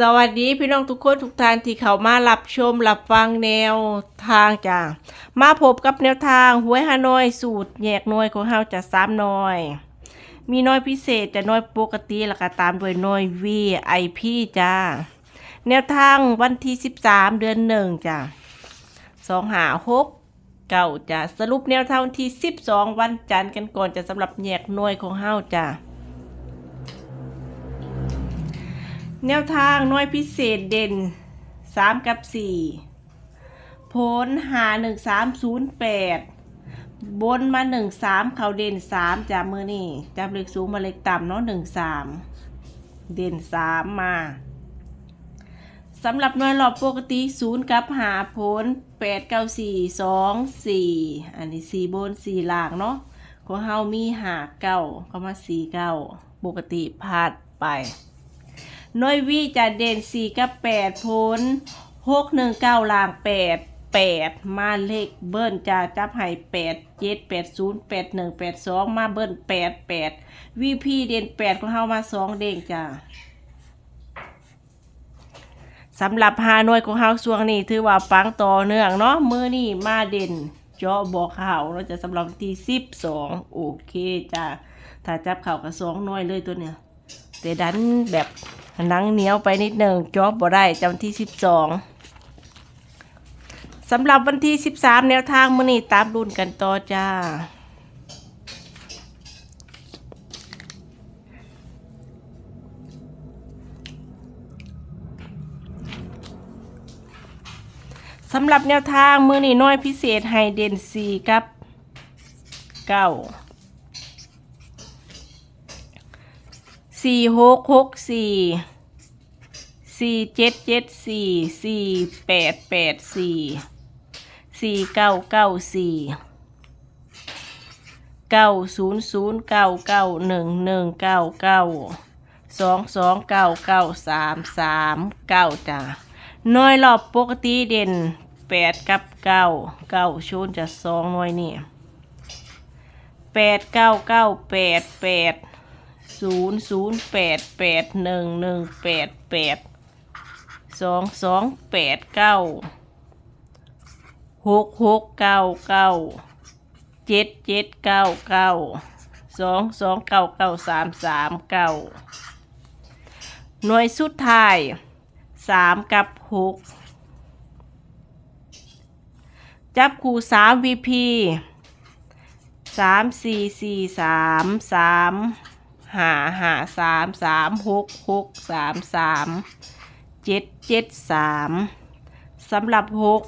สวัสดีพี่น้องทุกคนทุกท่านที่เข้ามารับชมรับฟังแนวทางจ้ามาพบกับแนวทางหวยฮานอยสูตรแยกหน่วยของเฮาจะสามหน่อย มีน้อยพิเศษแต่น้อยปกติแล้วก็ตามด้วยน้อย VIP จ้าแนวทางวันที่13 เดือนหนึ่งจ้าสองหาหกเก่าจ้าสรุปแนวทางวันที่12 วันจันทร์กันก่อนจะสำหรับแยกหน่วยของเฮาจ้า แนวทางน้อยพิเศษเด่นสามกับสี่ผลหาหนึ่งสามศูนย์แปดบนมาหนึ่งสามเขาเด่นสามจากมือนี่จับเล็กสูงมาเล็กต่ำเนาะหนึ่งสามเด่นสามมาสำหรับหน่วยรอบปกติศูนย์กับหาผลแปดเก้าสี่สองสี่อันนี้สี่บนสี่ล่างเนาะของเฮามีหาเก้าเข้ามาสี่เก้าปกติพลาดไป น้อยวีจะเด่นสี่กับแปดพ้นหกหนึ่งเก้าลางแปดแปดมาเลขเบิ้ลจะจับให้แปดเจ็ดแปดศูนย์แปดหนึ่งแปดสองมาเบิ้ลแปดแปดวีพีเด่นแปดของเฮามาสองเด้งจ้าสำหรับหาน่วยของเฮาช่วงนี้ถือว่าปังต่อเนื่องเนาะมือนี่มาเด่นเจาะบอกข่าวเราจะสำหรับที่สิบสองโอเคจ้าถ้าจับข่าวกับสองน่วยเลยตัวเนี้ย แต่ดันแบบหนังเหนียวไปนิดหนึ่งจอบบ่ได้จำที่สิบสองสำหรับวันที่สิบสามแนวทางมื้อนี้ตามรุ่นกันต่อจ้าสำหรับแนวทางมือนี้น้อยพิเศษให้เดนสี่กับเก้า สี่หกหกสี่สี่เจ็ดเจ็ดสี่สี่แปดแปดสี่สี่เก้าเก้าสี่เก้าศูนย์ศูนย์เก้าเก้าหนึ่งหนึ่งเก้าเก้าสองสองเก้าเก้าสามสามเก้าจ้ะน้อยรอบปกติเด่นแปดกับเก้าเก้าชูนจะสองน้อยนี่แปดเก้าเก้าแปดแปด ศูนย์ศูนย์แปดแปดหนึ่งหนึ่งแปดแปดสองสองแปดเก้าหกหกเก้าเก้าเจ็ดเจ็ดเก้าเก้าสองสองเก้าเก้าสามสามเก้าหน่วยสุดท้ายสามกับหกจับคู่สามวีพีสามสี่สี่สามสาม หาหาสามสามหกหกสามสามเจ็ดเจ็ดสามสำหรับหก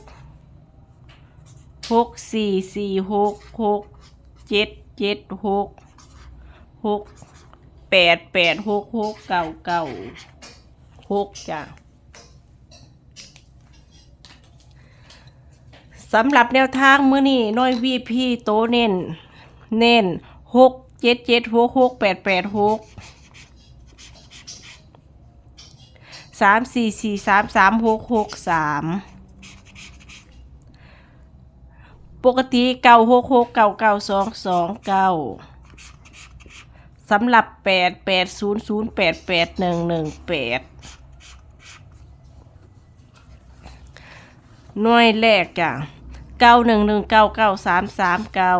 หกสี่สี่หกหกเจ็ดเจ็ดหกหกแปดแปดหกหกเก้าเก้าหกจ้ะสำหรับแนวทางมื้อนี้น้อยวีพีโตเน้น เน้นหก เจ็ดเจ็ดหกหกแปดแปดหกสามสี่สี่สามสามหกหกสามปกติเก้าหกหกเก้าเก้าสองสองเก้าสำหรับแปดแปดศูนย์ศูนย์แปดแปดหนึ่งหนึ่งแปดหน่วยแรกจ้ะเก้าหนึ่งหนึ่งเก้าเก้าสามสามเก้า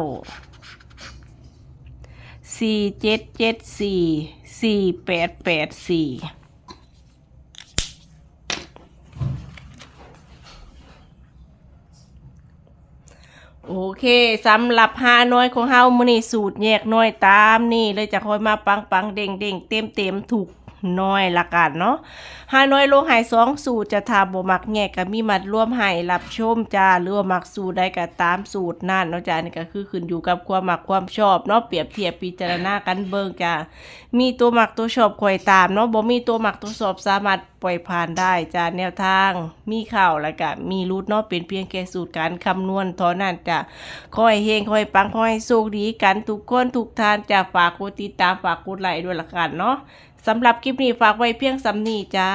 สี่เจ็ดเจ็ดสี่สี่แปดแปดสี่โอเคสำหรับหาน้อยของเฮามื้อนี้สูตรแยกน้อยตามนี่เลยจะคอยมาปังปังเด้งเด้งเต็มเต็มถูก น้อยละกันเนาะหาน้อยลงหายสองสูตรจะทาบ่มักแยกก็มีมัดร่วมให้รับชมจ้าหรือว่ามักสูตรใดก็ตามสูตรนั่นเนาะจ้านี่ก็คือขึ้นอยู่กับความมักความชอบเนาะเปรียบเทียบพิจารณากันเบิ่งจ้ามีตัวมักตัวชอบคอยตามเนาะบ่มีตัวมักตัวชอบสามารถปล่อยผ่านได้จ้าแนวทางมีข่าวแล้วก็มีรูทเนาะเป็นเพียงแค่สูตรการคำนวณเท่านั้นจ้าขอให้เฮงขอให้ปังขอให้โชคดีกันทุกคนทุกท่านจ้าฝากกดติดตามฝากกดไลค์ด้วยละกันเนาะ สำหรับคลิปนี้ฝากไว้เพียงสำนีจ้า